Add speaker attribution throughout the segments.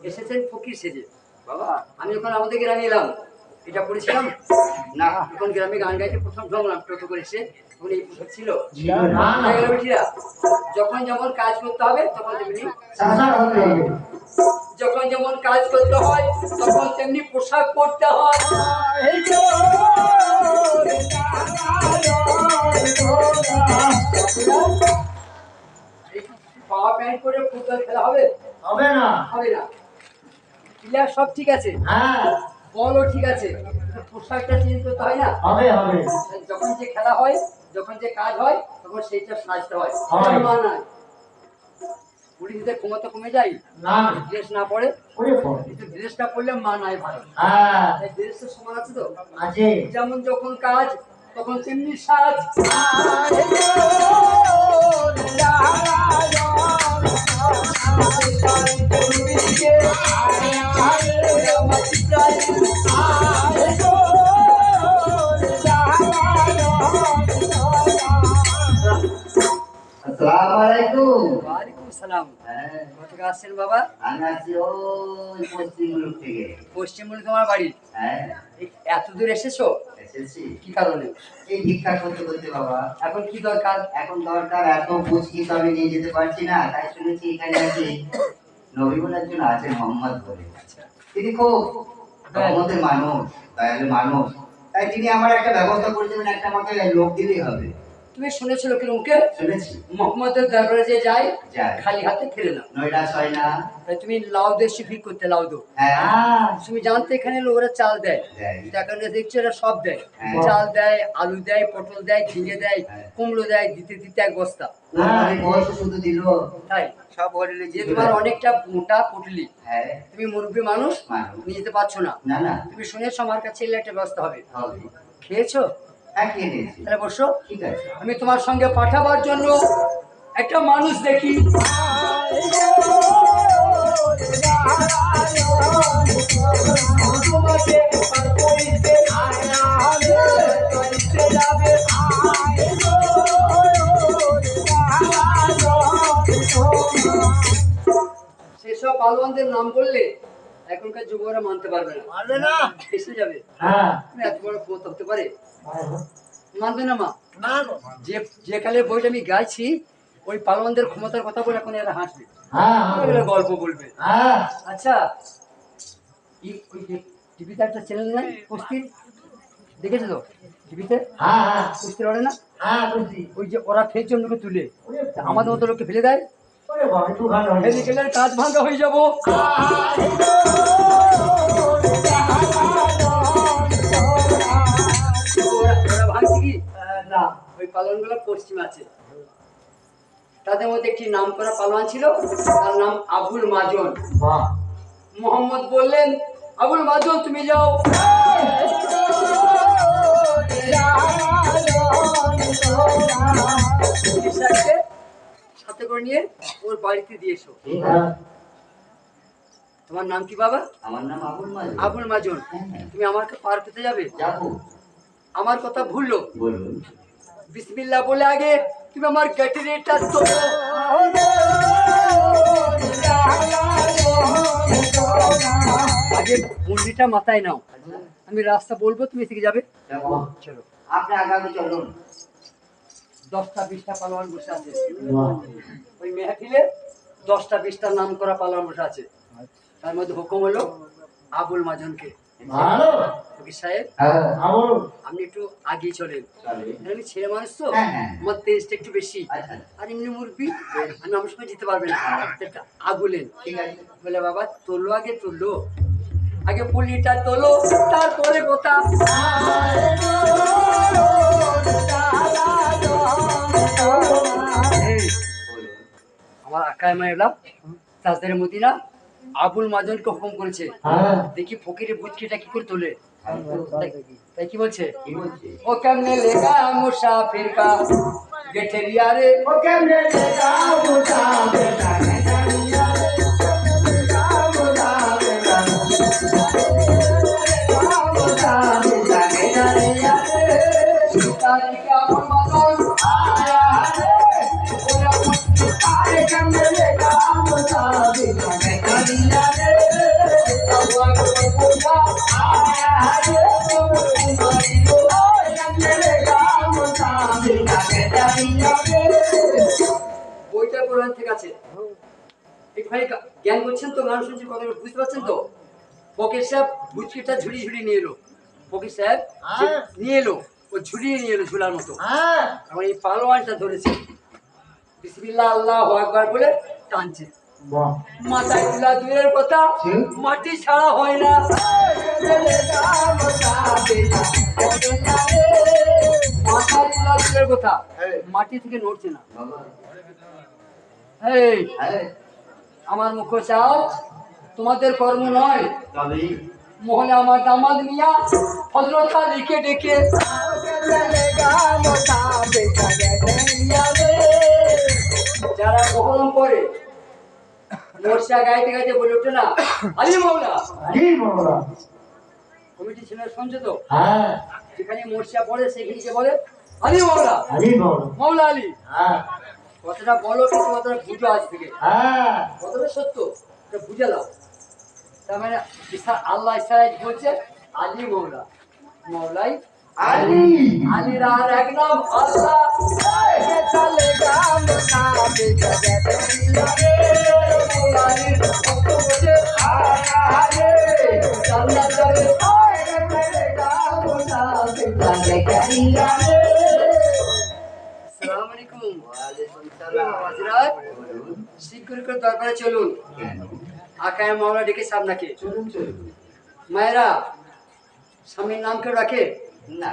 Speaker 1: এসেছেন ফকির সেজে বাবা আমি যখন আমাদের গ্রামে এলাম। এটা পড়েছিলাম? না যখন গ্রামে গান গাইতে প্রথম টোটো করে এসে তখন এই পোশাক ছিল। হয়ে যখন যেমন কাজ করতে হবে তখন তেমনি যখন যেমন কাজ করতে হয় তখন তেমনি পোশাক পরতে হয়। এই পাওয়া প্যান্ট করে ফুটবল খেলা হবে?
Speaker 2: হবে না।
Speaker 1: হবে না। প্লেয়ার সব ঠিক আছে?
Speaker 2: হ্যাঁ।
Speaker 1: বলও ঠিক আছে। পোশাকটা চেঞ্জ করতে হয় না?
Speaker 2: হবে হবে।
Speaker 1: যখন যে খেলা হয় যখন যে কাজ হয় তখন সেইটা সাজতে হয়।
Speaker 2: হয়।
Speaker 1: পুলিশদের ক্ষমতা কমে যায়
Speaker 2: না।
Speaker 1: ড্রেস না পড়ে ড্রেসটা পড়লে ভালো।
Speaker 2: হ্যাঁ।
Speaker 1: সমান আছে তো?
Speaker 2: আছে।
Speaker 1: যেমন যখন কাজ তখন তেমনি সাজ।
Speaker 2: আসসালামু আলাইকুম
Speaker 1: ওয়ালাইকুম সালাম
Speaker 2: হ্যাঁ।
Speaker 1: কোথেকে আসছেন বাবা?
Speaker 2: আমি ওই পশ্চিম থেকে।
Speaker 1: বাড়ি?
Speaker 2: হ্যাঁ।
Speaker 1: এত দূর এসেছ?
Speaker 2: এসেছি।
Speaker 1: কি কারণে?
Speaker 2: এই ভিক্ষা করতে করতে বাবা।
Speaker 1: এখন কি দরকার?
Speaker 2: এখন দরকার এত বুঝকি তো আমি নিয়ে যেতে পারছি না তাই শুনেছি এখানে নাকি নবীন একজন আছে মোহাম্মদ বলে। তিনি খুব রহমতের মানুষ মানুষ। তাই তিনি আমার একটা ব্যবস্থা করে দেবেন একটা আমাকে লোক দিলেই হবে।
Speaker 1: তুমি শুনেছো। লোকের মুখে মোহাম্মদের দরবারে যে যায় খালি হাতে ফিরে না
Speaker 2: হয় না
Speaker 1: তুমি লাউ দিয়ে শিফিক করতে লাউ দো
Speaker 2: হ্যাঁ।
Speaker 1: তুমি জানতে এখানে লোকেরা চাল দেয়। টাকা দেখছ এরা সব দেয়।
Speaker 2: হ্যাঁ।
Speaker 1: চাল দেয় আলু দেয় পটল দেয় ঝিঙে দেয়
Speaker 2: হ্যাঁ।
Speaker 1: কুমড়ো দেয় দিতে দিতে এক বস্তা। তাই?
Speaker 2: সব হোটেলে
Speaker 1: যে তোমার অনেকটা মোটা পুটলি।
Speaker 2: হ্যাঁ।
Speaker 1: তুমি মুরব্বী মানুষ। নিয়ে যেতে পারছ না। তুমি শুনেছো আমার কাছে এলে একটা ব্যবস্থা হবে। খেয়েছো? তাহলে বসো।
Speaker 2: ঠিক আছে।
Speaker 1: আমি তোমার সঙ্গে পাঠাবার জন্য একটা মানুষ দেখি। সেসব পালোয়ানদের নাম বললে এখনকার যুবকরা মানতে পারবে না।
Speaker 2: পারবে না?
Speaker 1: এসে যাবে।
Speaker 2: হ্যাঁ।
Speaker 1: তুমি এত বড় ক্ষমতা হতে পারে? মানবে না মা?
Speaker 2: না
Speaker 1: যে যে কালের বইটা আমি গাইছি ওই পালোয়ানদের ক্ষমতার কথা বলে এখন এরা হাসবে।
Speaker 2: হ্যাঁ
Speaker 1: গল্প বলবে।
Speaker 2: হ্যাঁ।
Speaker 1: আচ্ছা টিভিতে একটা চ্যানেল নাই কুস্তির দেখেছ তো? টিভিতে?
Speaker 2: হ্যাঁ হ্যাঁ।
Speaker 1: কুস্তি লড়ে না?
Speaker 2: হ্যাঁ
Speaker 1: ওই যে ওরা ফের জন্যকে তুলে। আমাদের মতো লোককে ফেলে দেয়। কাজ ভাঙা হয়ে যাব।
Speaker 2: না
Speaker 1: ওই পালনগুলো পশ্চিম আছে। তাদের মধ্যে একটি নাম করা পালোয়ান ছিল তার নাম আবুল মাজন। মোহাম্মদ বললেন আবুল মাজন তুমি যাও। করে নিয়ে ওর বাড়িতে দিয়ে এসো। তোমার নাম কি বাবা?
Speaker 2: আমার নাম আবুল মালিক
Speaker 1: আবুল মাজন। তুমি আমাকে পার পেতে যাবে? আমার কথা ভুললো? বিসমিল্লা বলে আগে তুমি আমার গ্যাটারিটা তোলো আগে মুন্ডিটা মাথায় নাও। আমি রাস্তা বলব তুমি থেকে যাবে। চলো।
Speaker 2: আপনি আগামী চলুন।
Speaker 1: দশটা বিশটা পালোয়ান বসে আছে। মেহফিলে দশটা বিশটা নাম করা বসে আছে। তার মধ্যে হুকুম হলো আবুল মাজনকে। সাহেব
Speaker 2: হ্যাঁ।
Speaker 1: আপনি একটু আগিয়ে চলেন। আমি ছেলে মানুষ তো?
Speaker 2: হ্যাঁ, হ্যাঁ।
Speaker 1: আমার তেজটা একটু বেশি।
Speaker 2: আচ্ছা
Speaker 1: আর এমনি মুরগি আমি আমার সঙ্গে যেতে পারবে না। আগুলেন।
Speaker 2: ঠিক আছে।
Speaker 1: বলে বাবা তোলো আগে তোলো। আগে পুলিটা তোলো তারপরে কথা আকায় এলাম। তাজদের মদিনা আবুল মাজনকে হুকুম করেছে।
Speaker 2: হ্যাঁ।
Speaker 1: দেখি ফকিরের বুচকিটা কি করে তোলে? তাই- তাই কি বলছে? ও কেমনে লেগা মুসাফির কা গেঠেরিয়া রে।
Speaker 2: ও কেমনে লেগা মুসাফির কানে
Speaker 1: একটুখানি জ্ঞান করছেন তো গান শুনছি কথা বুঝতে পারছেন তো? ফকির সাহেব বুচকিটা ঝুড়ি ঝুড়ি নিয়ে এলো। ফকির সাহেব
Speaker 3: হ্যাঁ।
Speaker 1: নিয়ে এলো ও ঝুড়িয়ে নিয়ে এলো ঝুলার মতো।
Speaker 3: হ্যাঁ।
Speaker 1: এই পালোয়ানটা ধরেছে। বিসমিল্লাহ আল্লাহ আকবার বলে টানছে। মাথায় তুলা দূরের কথা মাটি ছাড়া হয় না। মাথায় তুলা দূরের কথা। মাটি থেকে নড়ছে না। এই। আমার মুখ চাও তোমাদের কর্ম নয়। মহলে আমার দামাদ মিয়া হজরতা লিখে ডেকে যারা মহরম করে মোর্চা গাইতে গাইতে বলে ওঠে না আলি মৌলা। কমিটি ছিল শুনছে তো?
Speaker 3: হ্যাঁ।
Speaker 1: যেখানে মোর্চা পড়ে সেখানে বলে আলী মৌলা।
Speaker 3: আলি
Speaker 1: মৌলা আলী।
Speaker 3: হ্যাঁ।
Speaker 1: কথাটা বলো কিন্তু কথাটা বুঝো আজ থেকে।
Speaker 3: হ্যাঁ।
Speaker 1: কথাটা সত্য এটা বুঝে নাও। তার মানে ইসা- আল্লাহ ইসারাজ বলছে? আলী মৌলা। মৌলাই
Speaker 2: আলী।
Speaker 1: আলীর আর এক নাম আল্লাহ।
Speaker 2: চলে গাম
Speaker 1: ভক্ত
Speaker 2: আরে
Speaker 1: যাবে। দরবারে চলুন। আকায় ডেকেছে আপনাকে
Speaker 2: চলুন চলুন
Speaker 1: মায়েরা স্বামীর নাম কেউ রাখে?
Speaker 2: না।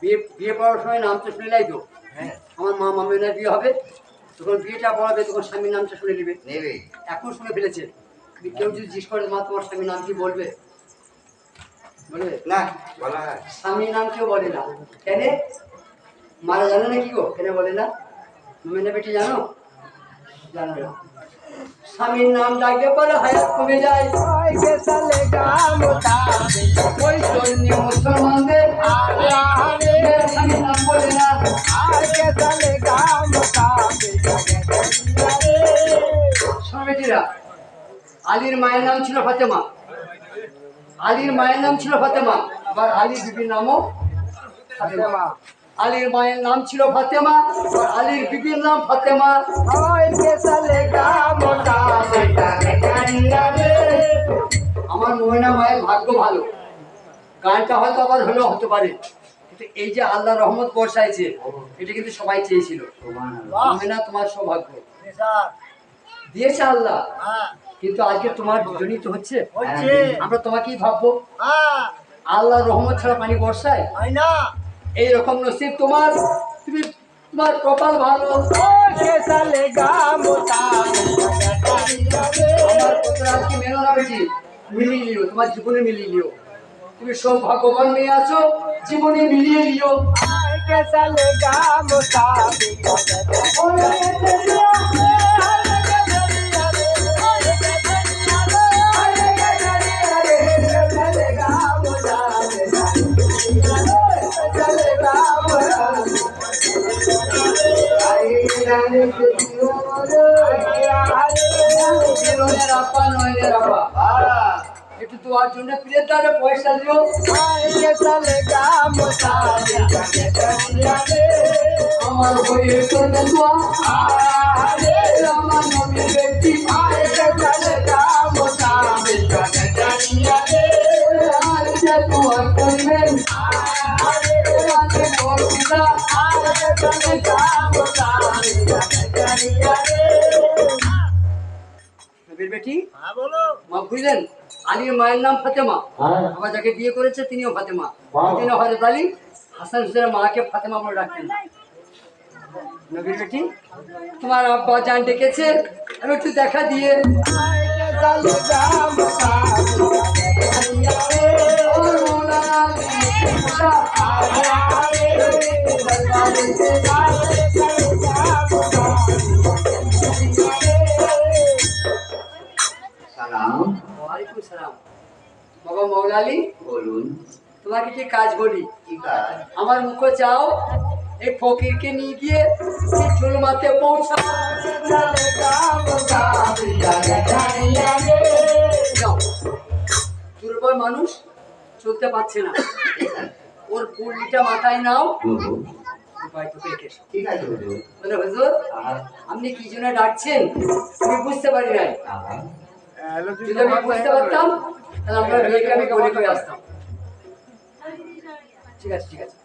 Speaker 1: বিয়ে বিয়ে পড়ার সময় নাম তো শুনে লাই তো?
Speaker 2: হ্যাঁ।
Speaker 1: আমার মা মামিনার বিয়ে হবে। তখন বিয়েটা পড়াবে তখন স্বামীর নামটা শুনে নেবে।
Speaker 2: নেবে।
Speaker 1: এখন শুনে ফেলেছে। কেউ যদি জিজ্ঞেস করে মা তোমার স্বামীর নাম কি বলবে? বলবে
Speaker 2: না
Speaker 1: স্বামীর নাম কেউ বলে না। কেন? মারা জানে না কি গো? কেন বলে না? মেনে বেটি জানো? জানো না। স্বামীর নাম ডাকলে পরে হায়াত কমে যায় ওই জন্য মুসলমানদের স্বামীর নাম বলে না। আলীর মায়ের নাম ছিল ফাতেমা। আলীর মায়ের নাম ছিল ফাতেমা। আবার আলীর বিবির নামও ফাতেমা। আলীর মায়ের নাম ছিল ফাতেমা আর আলীর বিবির নাম ফাতেমা। আমার মহিনা মায়ের ভাগ্য ভালো। গানটা হয়তো আবার হলেও হতে পারে। কিন্তু এই যে আল্লাহ রহমত বর্ষাইছে এটা কিন্তু সবাই চেয়েছিল। মহিনা তোমার সৌভাগ্য। দিয়েছে আল্লাহ।
Speaker 3: হ্যাঁ।
Speaker 1: কিন্তু আজকে তোমার দুজনই তো হচ্ছে। আমরা তোমাকেই ভাববো।
Speaker 3: হ্যাঁ।
Speaker 1: আল্লাহ রহমত ছাড়া পানি বর্ষায়?
Speaker 3: না।
Speaker 1: এই রকম নসিব তোমার। তুমি তোমার কপাল ভালো।
Speaker 2: কে
Speaker 1: আমার কথা মেনো না মিলিয়ে নিও তোমার জীবনে মিলিয়ে নিও। তুমি সৌভাগ্যবান মেয়ে আছো জীবনে মিলিয়ে নিও।
Speaker 2: কে চলে গাম
Speaker 1: একটু তোমার জন্য প্রিয় দ্বারে পয়সা দিও আমার হয়ে করবে দোয়া আমার নবীর ব্যক্তি আর যে তোমার করবেন তোমাকে বলছিলা নবীর বেটি?
Speaker 3: হ্যাঁ
Speaker 1: মা বুঝলেন আলীর মায়ের নাম ফাতেমা।
Speaker 3: হ্যাঁ।
Speaker 1: আবার যাকে বিয়ে করেছে তিনিও ফাতেমা। তিনি হজরত আলী হাসান হুসেনের মাকে ফাতেমা বলে রাখতেন নবীর বেটি তোমার আব্বা জান ডেকেছে আমি একটু দেখা দিয়ে। ও বাবা
Speaker 2: বলুন।
Speaker 1: তোমাকে কি কাজ বলি?
Speaker 2: কি কাজ?
Speaker 1: আমার মুখ চাও এই ফকিরকে নিয়ে গিয়ে সেই ঝুলমাতে পৌঁছা দুর্বল মানুষ চলতে পারছে না। ওর পুরলিটা মাথায় নাও। আপনি কি জন্য ডাকছেন? আমি বুঝতে পারি নাই।
Speaker 2: আহা।
Speaker 1: বুঝতে পারতাম তাহলে আমরা করে আসতাম। ঠিক আছে ঠিক আছে।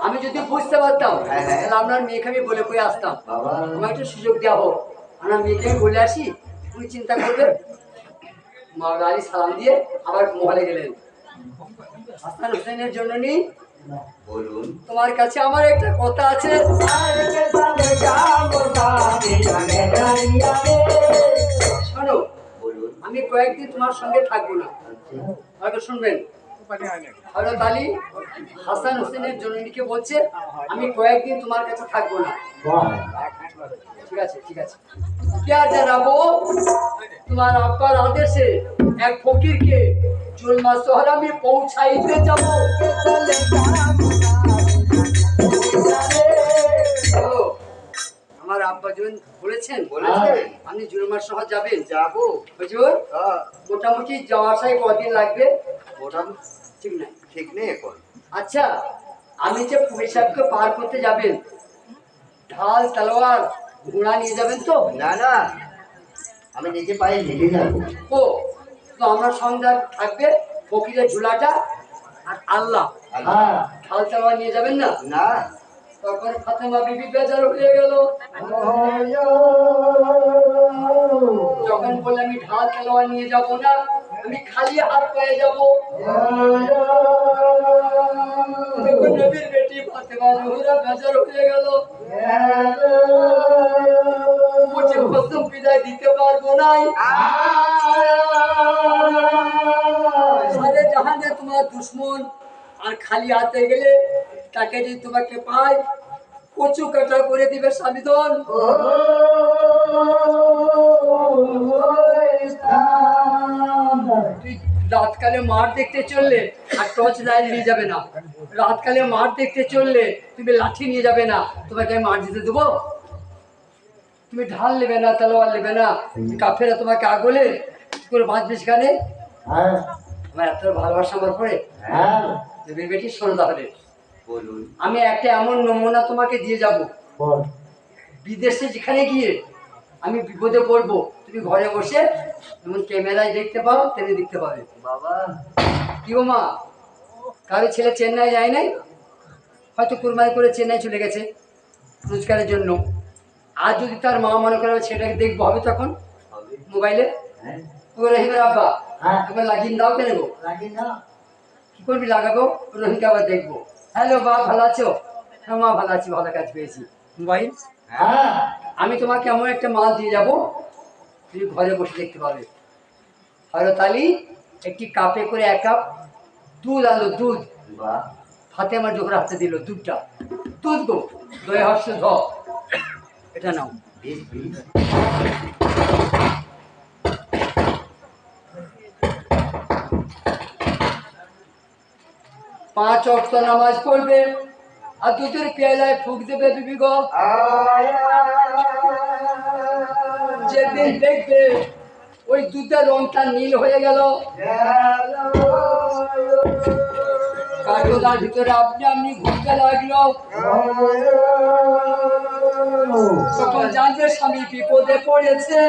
Speaker 1: আমি যদি বুঝতে পারতাম
Speaker 2: হ্যাঁ, হ্যাঁ।
Speaker 1: তাহলে আপনার মেয়েকে আমি বলে করে আসতাম।
Speaker 2: বাবা।
Speaker 1: আমার একটু সুযোগ দেওয়া হোক। আমরা মেয়েকে আমি বলে আসি উনি চিন্তা করবেন মাওলা আলী সালাম দিয়ে আবার মহলে গেলেন। হাসান হোসেনের জন্য নি।
Speaker 2: বলুন।
Speaker 1: তোমার কাছে আমার একটা কথা আছে। শোনো আমি কয়েকদিন তোমার সঙ্গে থাকব না।
Speaker 2: আচ্ছা
Speaker 1: হয়তো শুনবেন। হজরত আলী হাসান হোসেনের জননীকে বলছে আমি কয়েকদিন তোমার কাছে থাকব না। ঠিক আছে ঠিক আছে। তোমার আব্বার আদেশে এক ফকিরকে জুলমা শহর আমি পৌঁছাইতে যাব। আমার আব্বা জন বলেছেন
Speaker 2: বলেছেন।
Speaker 1: আপনি জুলমার শহর যাবেন
Speaker 2: যাব।
Speaker 1: হুজুর
Speaker 2: হ্যাঁ।
Speaker 1: মোটামুটি যাওয়া আসায় কদিন লাগবে?
Speaker 2: ওটা
Speaker 1: ঠিক নাই।
Speaker 2: ঠিক নেই এখন।
Speaker 1: আচ্ছা আমি যে পুলিশ সাহেবকে পার করতে যাবেন ঢাল তলোয়ার ঘোড়া নিয়ে যাবেন তো?
Speaker 2: না না। আমি নিজে পায়ে হেঁটে যাব।
Speaker 1: ও তো আমার সঙ্গে থাকবে ফকিরের ঝুলাটা আর আল্লাহ।
Speaker 2: হ্যাঁ
Speaker 1: ঢাল তলোয়ার নিয়ে যাবেন না?
Speaker 2: না।
Speaker 1: তখন ফাতেমা বিবি বেজার হয়ে গেল। যখন বললে, আমি ঢাল তলোয়ার নিয়ে যাব না? আমি খালি হাত পেয়ে যাব। তখন নবীর বেটি ফাতেমা জহুরা বেজার হয়ে গেল। মুঝে কসম বিদায় দিতে পারব নাই। সারে জাহানে তোমার দুশ্মন আর খালি হাতে গেলে তাকে যদি তোমাকে পায় কচু কাটা করে দিবে স্বামীদন তুই রাতকালে মাঠ দেখতে চললে আর টর্চ লাইট নিয়ে যাবে না। রাতকালে মাঠ দেখতে চললে তুমি লাঠি নিয়ে যাবে না। তোমাকে আমি মাঠ দিতে দেবো? তুমি ঢাল নেবে না তলোয়ার নেবে না। কাফেরা তোমাকে আগলে করে বাঁচবে সেখানে? আমার এত ভালোবাসা আমার পরে। দেবী বেটি শোনো তাহলে
Speaker 2: বলুন।
Speaker 1: আমি একটা এমন নমুনা তোমাকে দিয়ে যাব। বিদেশে যেখানে গিয়ে আমি বিপদে পড়ব তুমি ঘরে বসে যেমন ক্যামেরায় দেখতে পাও তেমনি দেখতে পাবে।
Speaker 2: বাবা।
Speaker 1: কি গো মা? কারও ছেলে চেন্নাই যায় নাই? হয়তো কুরবানি করে চেন্নাই চলে গেছে রোজগারের জন্য। আর যদি তার মা মনে করে সেটাকে দেখব হবে তখন? মোবাইলে?
Speaker 2: হ্যাঁ।
Speaker 1: রহিমের আব্বা
Speaker 2: হ্যাঁ।
Speaker 1: এবার লাগিয়ে দাও কেন গো।
Speaker 2: লাগে না
Speaker 1: কি করবি লাগাবো? রোহিকে আবার দেখব। হ্যালো বা ভালো আছো? হ্যাঁ মা ভালো আছি ভালো কাজ পেয়েছি। মোবাইল?
Speaker 2: হ্যাঁ।
Speaker 1: আমি তোমাকে এমন একটা মাল দিয়ে যাব? তুমি ঘরে বসে দেখতে পাবে। হরত আলী একটি কাপে করে এক কাপ দুধ আলো দুধ।
Speaker 2: বাহ।
Speaker 1: হাতে আমার জোহর হাতে দিল দুধটা। দুধ গো দয়ে হর্ষ ধ। এটা নাও। পাঁচ অক্ত নামাজ পড়বে। আর দুধের পেয়ালায় ফুক দেবে বিবি যেদিন দেখবে ওই দুধের রংটা নীল হয়ে গেল। কাঠগোলার ভিতরে আপনি আপনি ঘুরতে লাগল। তখন জানবে স্বামী বিপদে পড়েছে।